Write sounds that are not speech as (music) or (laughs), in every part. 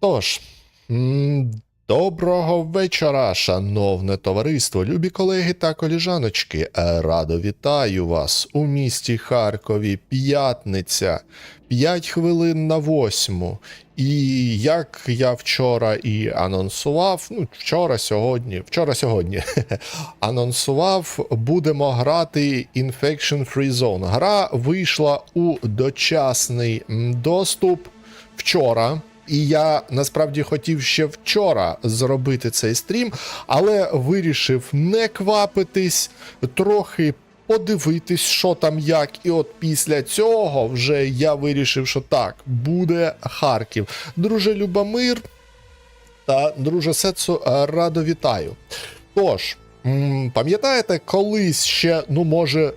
Тож, доброго вечора, шановне товариство, любі колеги та коліжаночки. Е, Радо вітаю вас у місті Харкові. П'ятниця, 5 хвилин на восьму. І як я вчора і анонсував, ну, вчора, сьогодні, вчора сьогодні (laughs) анонсував, будемо грати Infection Free Zone. Гра вийшла у дочасний доступ вчора. І я насправді хотів ще вчора зробити цей стрім, але вирішив не квапитись, трохи подивитись, що там як. І от після цього вже я вирішив, що так, буде Харків. Друже Любомир та друже Сецу, е, радо вітаю. Тож, пам'ятаєте, колись ще, ну може.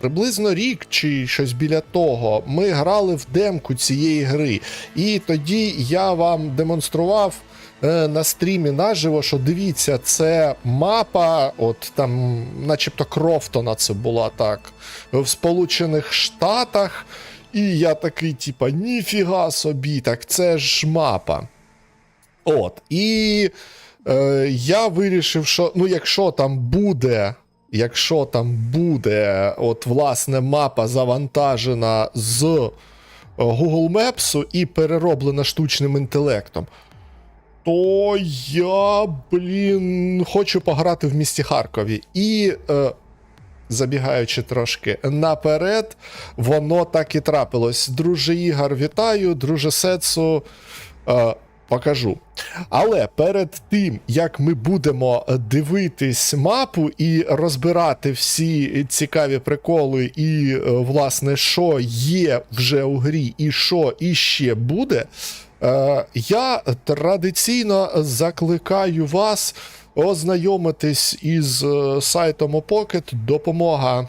Приблизно рік чи щось біля того ми грали в демку цієї гри, і тоді я вам демонстрував е, на стрімі наживо, що дивіться, це мапа, от там, начебто, Крофтона це була так, в Сполучених Штатах. І я такий, типа, ніфіга собі, так це ж мапа. От. І е, я вирішив, що ну, якщо там буде. Якщо там буде от власне мапа завантажена з е, Google Maps і перероблена штучним інтелектом, то я, блін, хочу пограти в місті Харкові. І, е, забігаючи трошки наперед, воно так і трапилось. Друже Ігор, вітаю, друже Сецу. Е, Покажу. Але перед тим, як ми будемо дивитись мапу і розбирати всі цікаві приколи, і, е, власне, що є вже у грі, і що іще буде, е, я традиційно закликаю вас ознайомитись із е, сайтом Opocket допомога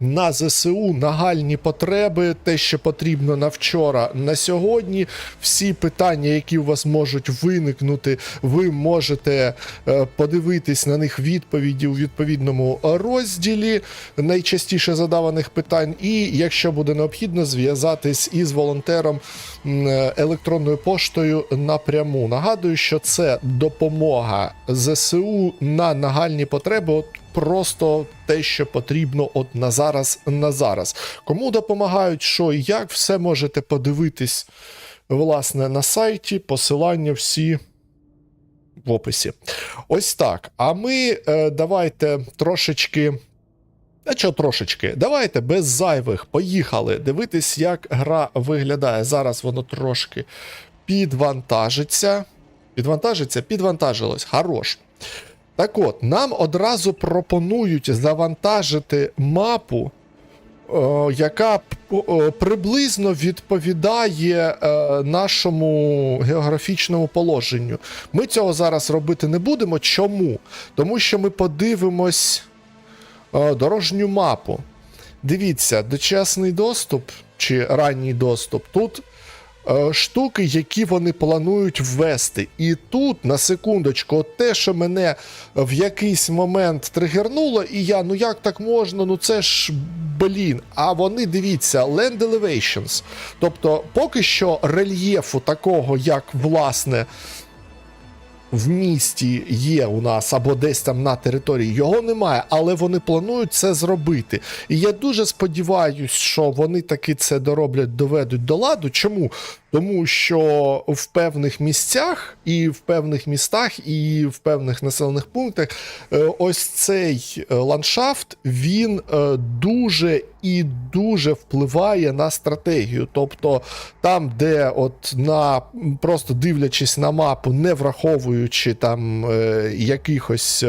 на ЗСУ нагальні потреби, те, що потрібно на вчора, на сьогодні. Всі питання, які у вас можуть виникнути, ви можете е, подивитись на них відповіді у відповідному розділі найчастіше задаваних питань. І якщо буде необхідно, зв'язатись із волонтером е, електронною поштою напряму. Нагадую, що це допомога ЗСУ на нагальні потреби. От просто те, що потрібно от на зараз, на зараз. Кому допомагають, що і як, все можете подивитись власне на сайті. Посилання всі в описі. Ось так. А ми е, давайте трошечки. А що трошечки? Давайте без зайвих поїхали дивитись, як гра виглядає. Зараз воно трошки підвантажиться. Підвантажиться, підвантажилось. Хорош. Так от, нам одразу пропонують завантажити мапу, е, яка приблизно відповідає е, нашому географічному положенню. Ми цього зараз робити не будемо. Чому? Тому що ми подивимось е, дорожню мапу. Дивіться, дочасний доступ чи ранній доступ тут штуки, які вони планують ввести. І тут, на секундочку, те, що мене в якийсь момент тригернуло, і я, ну як так можна? Ну це ж блін. А вони дивіться, Land Elevations. Тобто, поки що рельєфу такого, як власне. В місті є у нас або десь там на території його немає, але вони планують це зробити. І я дуже сподіваюся, що вони таки це дороблять, доведуть до ладу. Чому? Тому що в певних місцях, і в певних містах, і в певних населених пунктах е, ось цей е, ландшафт він е, дуже і дуже впливає на стратегію. Тобто там, де от на просто дивлячись на мапу, не враховуючи там якихось.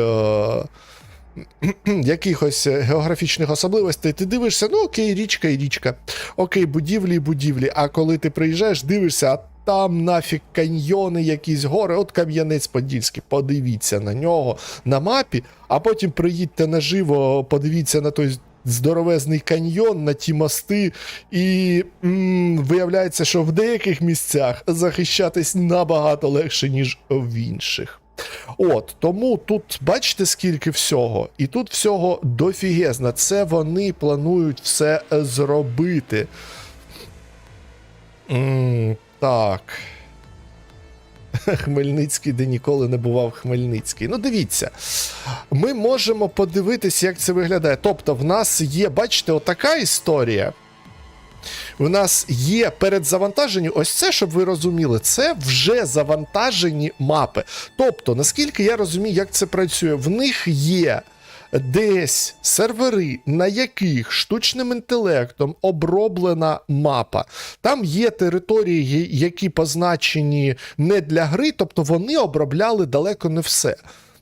(clears throat) Е, Якихось географічних особливостей, ти дивишся, ну окей, річка і річка, окей, будівлі і будівлі. А коли ти приїжджаєш, дивишся, а там нафіг каньйони, якісь гори, от Кам'янець Подільський, подивіться на нього на мапі, а потім приїдьте наживо, подивіться на той здоровезний каньйон, на ті мости, і м, виявляється, що в деяких місцях захищатись набагато легше, ніж в інших. От, тому тут бачите, скільки всього, і тут всього дофігезно. Це вони планують все е, зробити. М, так. (laughs) Хмельницький, де ніколи не бував Хмельницький. Ну, дивіться, ми можемо подивитися, як це виглядає. Тобто, в нас є, бачите, отака історія. У нас є перед завантаженням, ось це, щоб ви розуміли, це вже завантажені мапи. Тобто, наскільки я розумію, як це працює, в них є десь сервери, на яких штучним інтелектом оброблена мапа. Там є території, які позначені не для гри, тобто вони обробляли далеко не все.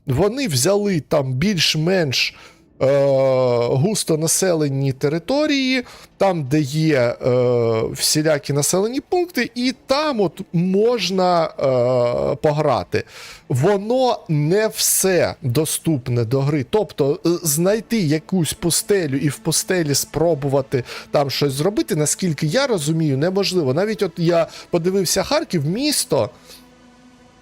Вони взяли там більш-менш густонаселені території, там, де є е, всілякі населені пункти, і там от можна е, пограти. Воно не все доступне до гри. Тобто е, знайти якусь пустелю і в пустелі спробувати там щось зробити, наскільки я розумію, неможливо. Навіть от я подивився Харків, місто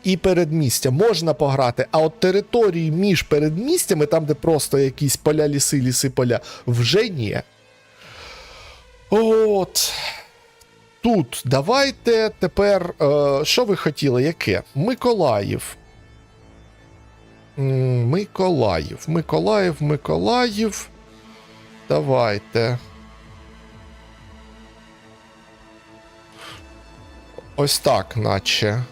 і передмістя можна пограти, а от території між передмістями, там, де просто якісь поля, ліси, ліси, поля, вже ні. От. Тут давайте тепер. Е, що ви хотіли? Яке? Миколаїв. Миколаїв. Миколаїв, Миколаїв. Давайте. Ось так, наче.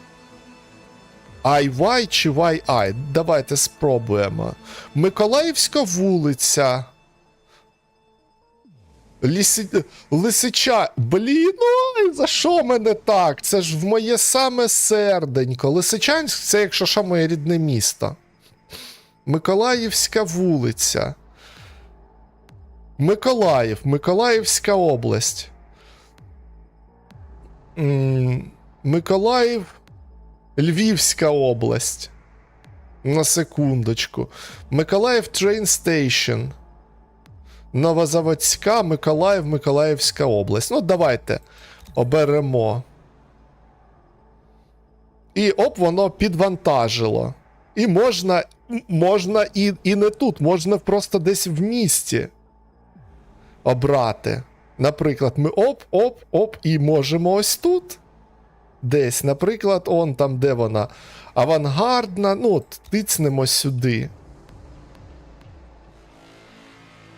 IY чи YI? Давайте спробуємо. Миколаївська вулиця. Ліси... Лисича. Блін, ой, за що мене так? Це ж в моє саме серденько. Лисичанськ це, якщо що, моє рідне місто. Миколаївська вулиця. Миколаїв, Миколаївська область. М, Миколаїв. Львівська область. На секундочку. Миколаїв Station. Новозаводська, Миколаїв, Миколаївська область. Ну, давайте оберемо. І оп, воно підвантажило. І можна, можна і, і не тут, можна просто десь в місті обрати. Наприклад, ми оп, оп, оп, і можемо ось тут. Десь, наприклад, он там, де вона авангардна. Ну, от, тицнемо сюди.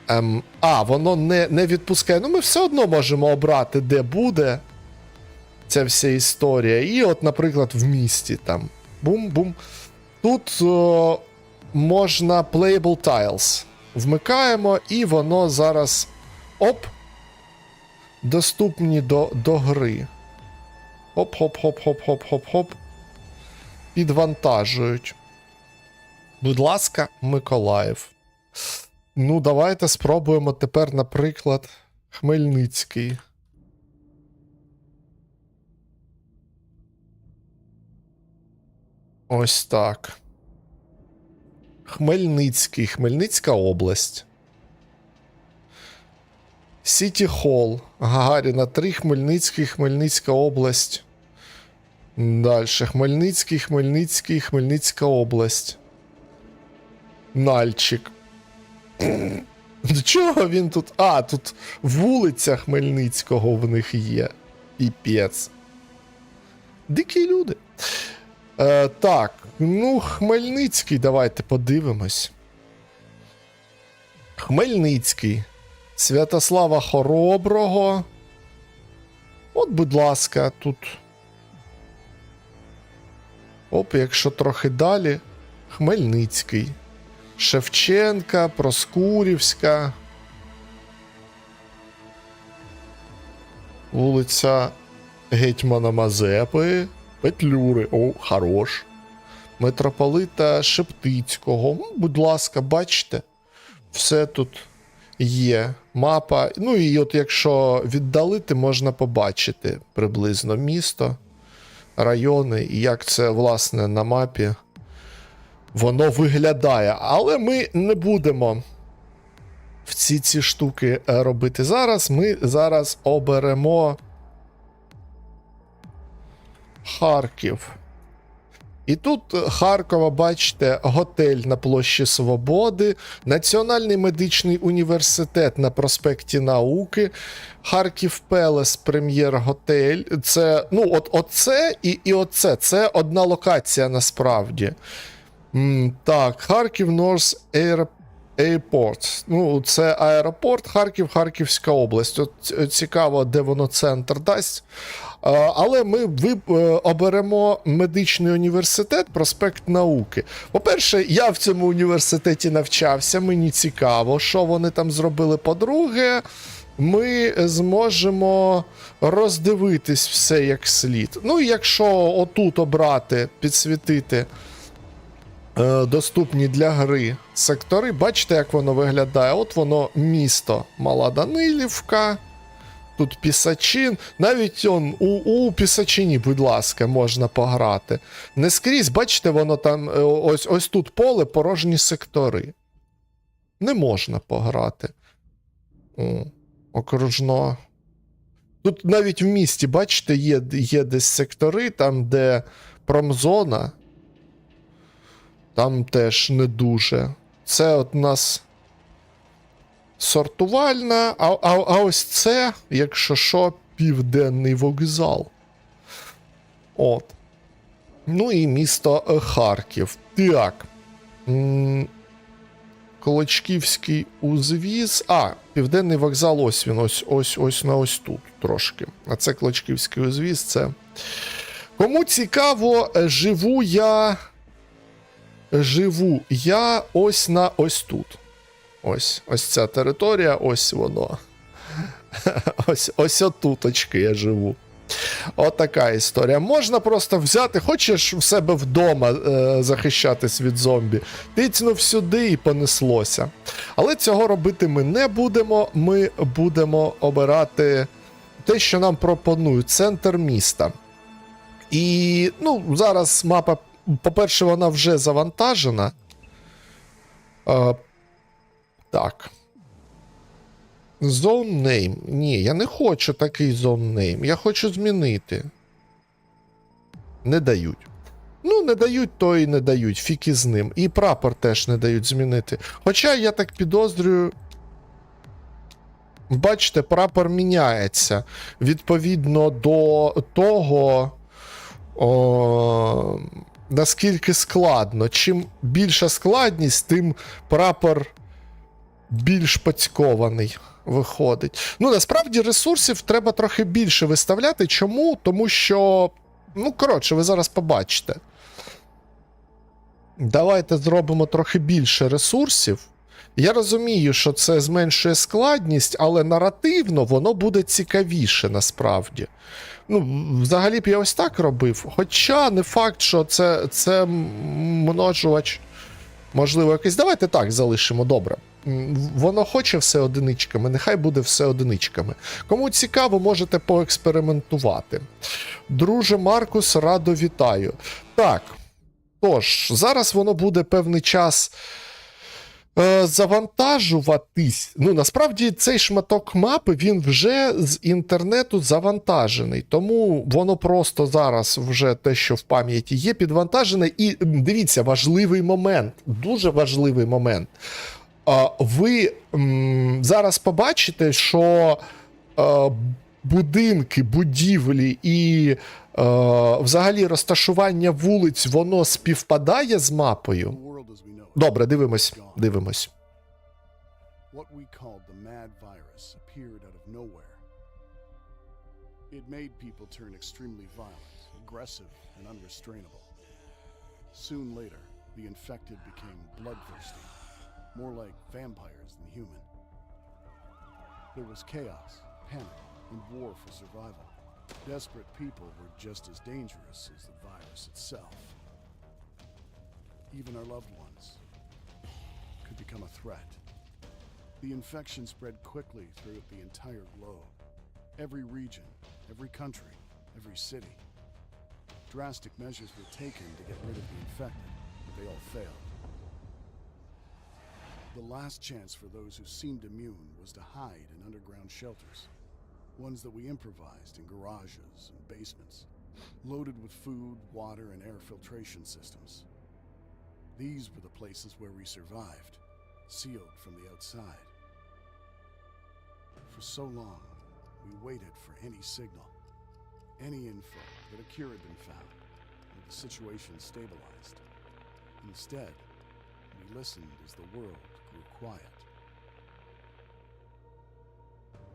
Ем, а, воно не, не відпускає. Ну, ми все одно можемо обрати, де буде ця вся історія. І, от, наприклад, в місті там. Бум-бум. Тут о, можна Playable Tiles. Вмикаємо, і воно зараз. Оп. Доступні до, до гри. Хоп-хоп-хоп-хоп-хоп-хоп-хоп. Підвантажують. Будь ласка, Миколаїв. Ну, давайте спробуємо тепер, наприклад, Хмельницький. Ось так. Хмельницький, Хмельницька область. Сіті Холл. Гагаріна 3, Хмельницький, Хмельницька область. Далі. Хмельницький, Хмельницький, Хмельницька область. Нальчик. (clears throat) До чого він тут? А, тут вулиця Хмельницького в них є. Піпець. Дикі люди. Е, так, ну, Хмельницький, давайте подивимось. Хмельницький. Святослава Хороброго. От, будь ласка, тут. Оп, якщо трохи далі. Хмельницький. Шевченка, Проскурівська. Вулиця Гетьмана Мазепи. Петлюри. О, хорош. Митрополита Шептицького. Ну, Будь ласка, бачите, все тут є. Мапа. Ну і от якщо віддалити, можна побачити приблизно місто, райони, і як це, власне, на мапі воно виглядає. Але ми не будемо в ці ці штуки е, робити зараз. Ми зараз оберемо Харків. І тут е, Харкова, бачите, готель на площі Свободи, Національний медичний університет на проспекті Науки, Харків Пелес, прем'єр-готель. Це, ну, от оце і, і оце. Це одна локація насправді. М, так, Харків Норс Air Airport. Ну, це аеропорт, Харків, Харківська область. От цікаво, де воно центр дасть. А, Але ми е, оберемо медичний університет, проспект науки. По-перше, я в цьому університеті навчався, мені цікаво, що вони там зробили. По-друге, ми зможемо роздивитись все як слід. Ну, якщо отут обрати, підсвітити е, доступні для гри сектори, бачите, як воно виглядає. От воно місто Мала Данилівка. Тут Пісачин. Навіть он, у, у Пісачині, будь ласка, можна пограти. Не скрізь, бачите, воно там. е, Ось, ось тут поле, порожні сектори. Не можна пограти. О, окружно. Тут навіть в місті, бачите, є, є десь сектори, там, де промзона. Там теж не дуже. Це от у нас сортувальна, а, а, а ось це, якщо що, південний вокзал. От. Ну і місто е, Харків. Так. Колочківський узвіз. А, південний вокзал, ось він, ось ось ось на ось тут трошки. А це Клочківський узвіз, це. Кому цікаво, е, живу я. Живу я ось на ось тут. Ось ось ця територія, ось воно. (laughs) Ось ось отуточки я живу. Отака історія. Можна просто взяти, хочеш в себе вдома е, захищатись від зомбі, тицнув сюди і понеслося. Але цього робити ми не будемо. Ми будемо обирати те, що нам пропонують, центр міста. І ну, зараз мапа, по-перше, вона вже завантажена. Е, так. Zone name. Ні, я не хочу такий zone name. Я хочу змінити. Не дають. Ну, не дають, то і не дають. Фіки з ним. І прапор теж не дають змінити. Хоча я так підозрюю. Бачите, прапор міняється. Відповідно до того. О, наскільки складно. Чим більша складність, тим прапор більш пацькований виходить. Ну, насправді ресурсів треба трохи більше виставляти. Чому? Тому що. Ну, коротше, ви зараз побачите. Давайте зробимо трохи більше ресурсів. Я розумію, що це зменшує складність, але наративно воно буде цікавіше насправді. Ну, взагалі б я ось так робив. Хоча не факт, що це, це множувач. Можливо, якийсь. Давайте так залишимо добре. Воно хоче все одиничками, нехай буде все одиничками. Кому цікаво, можете поекспериментувати. Друже Маркус, радо вітаю. Так. Тож, зараз воно буде певний час е, завантажуватись. Ну, насправді, цей шматок мапи він вже з інтернету завантажений. Тому воно просто зараз вже те, що в пам'яті є, підвантажене. І дивіться, важливий момент, дуже важливий момент. Ви зараз побачите, що е, будинки, будівлі і е, взагалі розташування вулиць, воно співпадає з мапою. Добре, дивимось, дивимось. What we called the mad virus appeared out of nowhere. It made people turn extremely violent, aggressive, and unrestrainable. Soon later, the infected became bloodthirsty, more like vampires than human. There was chaos, panic, and war for survival. Desperate people were just as dangerous as the virus itself. Even our loved ones could become a threat. The infection spread quickly throughout the entire globe. Every region, every country, every city. Drastic measures were taken to get rid of the infected, but they all failed. The last chance for those who seemed immune was to hide in underground shelters, ones that we improvised in garages and basements. loaded with food, water, and air filtration systems. These were the places where we survived, sealed from the outside. For so long, we waited for any signal, any info that a cure had been found, or the situation stabilized. Instead, we listened as the world quiet.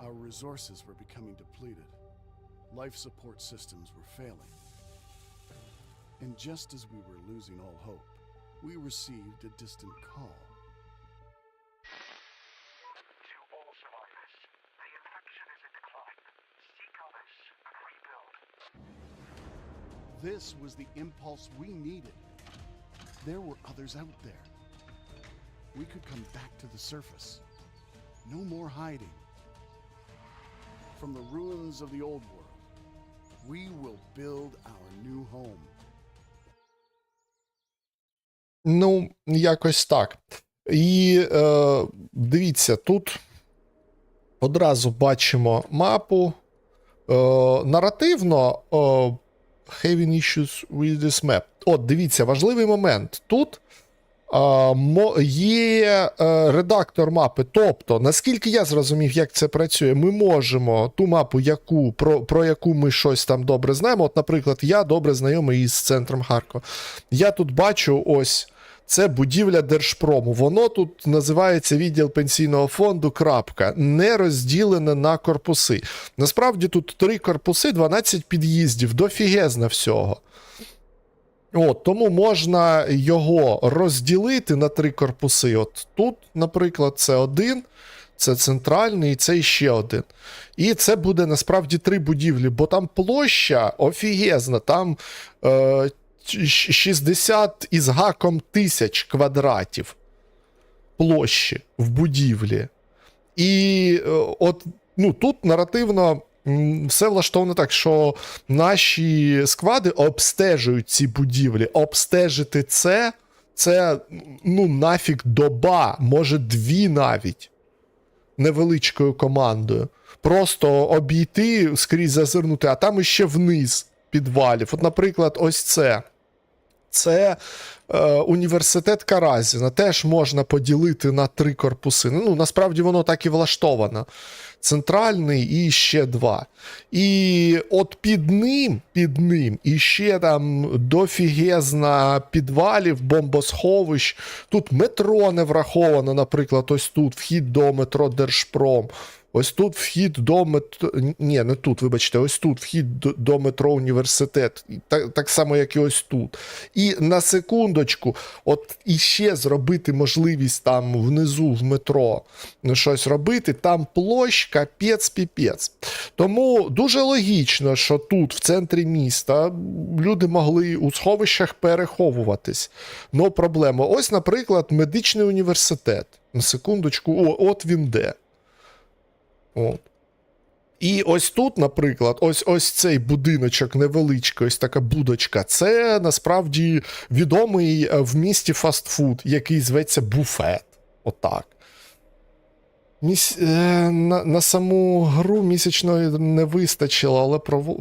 Our resources were becoming depleted. Life support systems were failing. And just as we were losing all hope, we received a distant call. To all survivors, the infection is in decline. Seek others and rebuild. This was the impulse we needed. There were others out there. We could come back to the surface. No more hiding. From the ruins of the old world, we will build our new home. Ну, якось так. І е, дивіться, тут одразу бачимо мапу. Е, наративно е, having issues with this map. От, дивіться, важливий момент. Тут е, є е, редактор мапи. Тобто, наскільки я зрозумів, як це працює, ми можемо ту мапу, яку, про, про яку ми щось там добре знаємо. От, наприклад, я добре знайомий із центром Харкова. Я тут бачу ось. Це будівля Держпрому. Воно тут називається відділ пенсійного фонду. крапка, Не розділене на корпуси. Насправді тут три корпуси, 12 під'їздів, дофігезна всього. От, тому можна його розділити на три корпуси. От тут, наприклад, це один, це центральний, і це ще один. І це буде насправді три будівлі, бо там площа офігезна, там е, 60 із гаком тисяч квадратів площі в будівлі. І е, от ну, тут наративно все влаштовано так, що наші склади обстежують ці будівлі. Обстежити це, це ну, нафіг доба, може дві навіть невеличкою командою. Просто обійти, скрізь зазирнути, а там іще вниз підвалів. От, наприклад, ось це. Це е, університет Каразіна. Теж можна поділити на три корпуси. Ну, насправді воно так і влаштовано. Центральний і ще два. І от під ним, під ним, іще там дофігезна підвалів, бомбосховищ. Тут метро не враховано, наприклад, ось тут вхід до метро Держпром. Ось тут вхід до метро. Ні, не тут, вибачте, ось тут вхід до, до метро університет. Так, так само, як і ось тут. І на секундочку, от іще зробити можливість там внизу в метро ну, щось робити, там площ капець піпець. Тому дуже логічно, що тут, в центрі міста, люди могли у сховищах переховуватись. Но проблема. Ось, наприклад, медичний університет. На секундочку, о, от він де. От. І ось тут, наприклад, ось ось цей будиночок невеличкий, ось така будочка. Це насправді відомий е, в місті фастфуд, який зветься буфет. Отак. Міс... е, На, на саму гру місячної не вистачило, але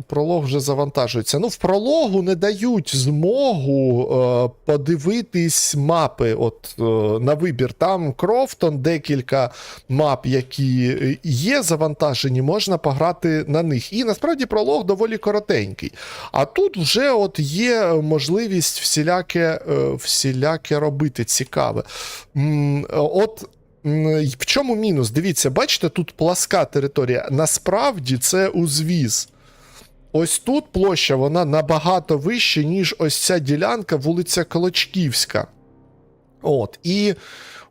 пролог вже завантажується. Ну, в прологу не дають змогу е, подивитись мапи от, е, на вибір. Там Крофтон, декілька мап, які е, є завантажені, можна пограти на них. І насправді пролог доволі коротенький. А тут вже от є можливість всіляке, е, всіляке робити цікаве. М, От В чому мінус? Дивіться, бачите, тут пласка територія. Насправді це узвіз. Ось тут площа вона набагато вища, ніж ось ця ділянка, вулиця Колочківська. От. І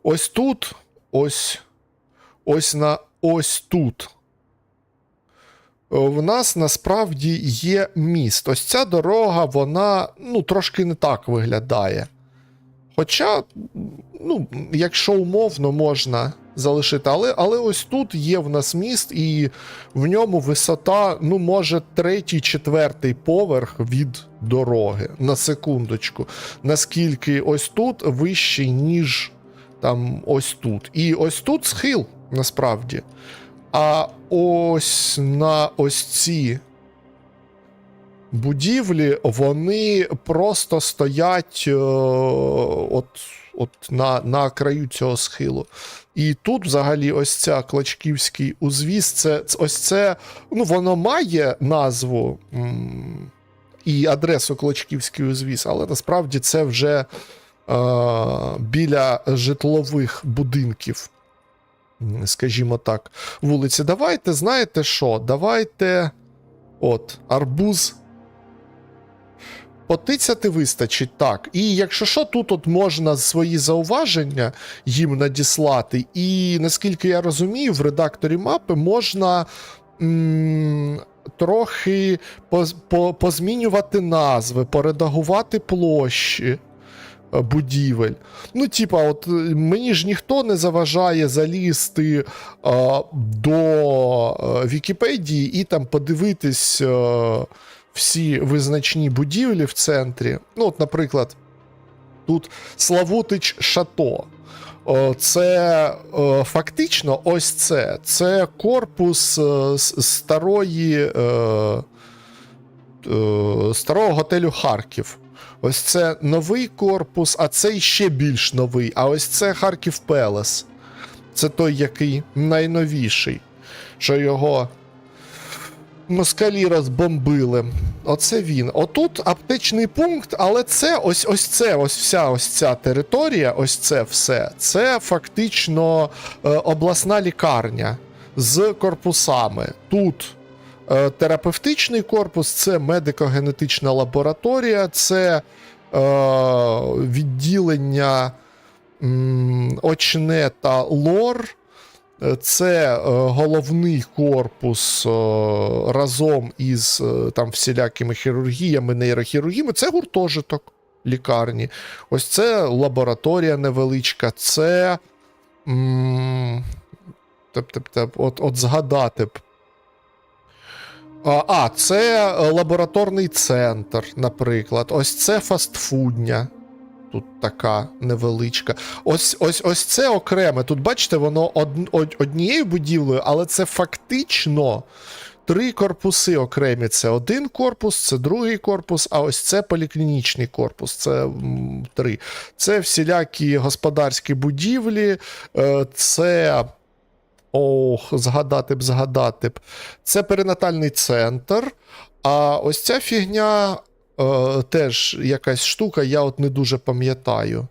ось тут, ось, ось на ось тут. е, В нас насправді є міст. Ось ця дорога, вона ну, трошки не так виглядає. Хоча, ну, якщо умовно можна залишити, але, але ось тут є в нас міст, і в ньому висота, ну, може, третій, четвертий поверх від дороги. На секундочку. Наскільки ось тут вищий, ніж там ось тут. І ось тут схил, насправді. А ось на ось ці будівлі, вони просто стоять е, от, от на, на краю цього схилу. І тут, взагалі, ось ця Клочківський узвіз, це ось це, ну, воно має назву і адресу Клочківський узвіз, але насправді це вже е, біля житлових будинків. Скажімо так, вулиці. Давайте, знаєте що? Давайте. От, арбуз. Потицяти вистачить так. І якщо що, тут от можна свої зауваження їм надіслати. І наскільки я розумію, в редакторі мапи можна м, трохи поз- по, позмінювати назви, поредагувати площі е, будівель. Ну, типа, от е, мені ж ніхто не заважає залізти е, до е, Вікіпедії і там подивитись. Е, всі визначні будівлі в центрі. Ну, от, наприклад, тут Славутич Шато. Це е, фактично ось це. Це корпус е, старої, е, старого готелю Харків. Ось це новий корпус, а цей ще більш новий. А ось це Харків Пелес. Це той, який найновіший, що його москалі розбомбили. Оце він. Отут аптечний пункт, але це ось ось це, ось вся ось ця територія, ось це все. Це фактично е, обласна лікарня з корпусами. Тут е, терапевтичний корпус, це медико-генетична лабораторія, це е, відділення очне та лор. Це е, головний корпус е, разом із е, там всілякими хірургіями, нейрохірургіями. Це гуртожиток лікарні. Ось це лабораторія невеличка, це. Теп-теп-теп, от, от згадати б. А, це лабораторний центр, наприклад. Ось це фастфудня. Тут така невеличка. Ось ось ось це окреме. Тут, бачите, воно од, од- однією будівлею, але це фактично три корпуси окремі. Це один корпус, це другий корпус, а ось це поліклінічний корпус. Це м, три. Це всілякі господарські будівлі, е, це. Ох, згадати б, згадати б. Це перинатальний центр. А ось ця фігня теж якась штука, я от не дуже пам'ятаю.